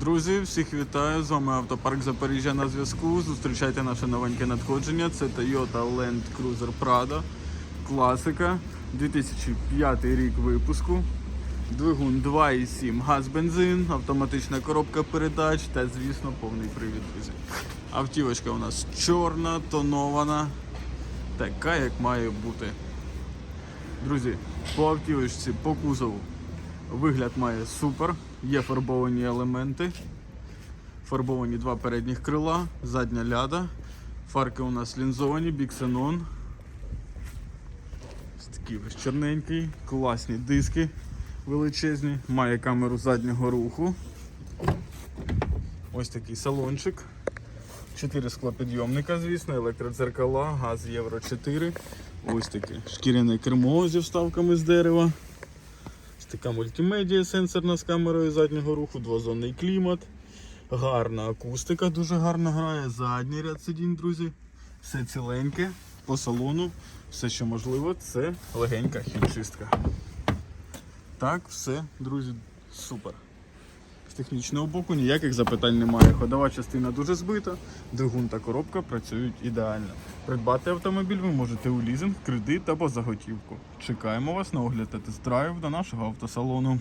Друзі, всіх вітаю! З вами автопарк Запоріжжя на зв'язку. Зустрічайте наше новеньке надходження. Це Toyota Land Cruiser Prado. Класика. 2005 рік випуску. Двигун 2,7 газ бензин, автоматична коробка передач та, звісно, повний привід, друзі. Автівочка у нас чорна, тонована, така, як має бути. Друзі, по автівочці, по кузову вигляд має супер. Є фарбовані елементи. Фарбовані два передніх крила, задня ляда. Фарки у нас лінзовані, біксенон. Такий ось чорненький, класні диски величезні. Має камеру заднього руху. Ось такий салончик. Чотири склопідйомника, звісно, електродзеркала, газ Євро 4. Ось таке шкіряне кермо зі вставками з дерева. Така мультимедія сенсорна з камерою заднього руху, двозонний клімат. Гарна акустика, дуже гарно грає. Задній ряд сидінь, друзі. Все ціленьке по салону. Все, що можливо, це легенька хімчистка. Так, все, друзі, супер. Технічного боку ніяких запитань немає. Ходова частина дуже збита, двигун та коробка працюють ідеально. Придбати автомобіль ви можете у лізинг, кредит або за готівку. Чекаємо вас на огляд та тест-драйв до нашого автосалону.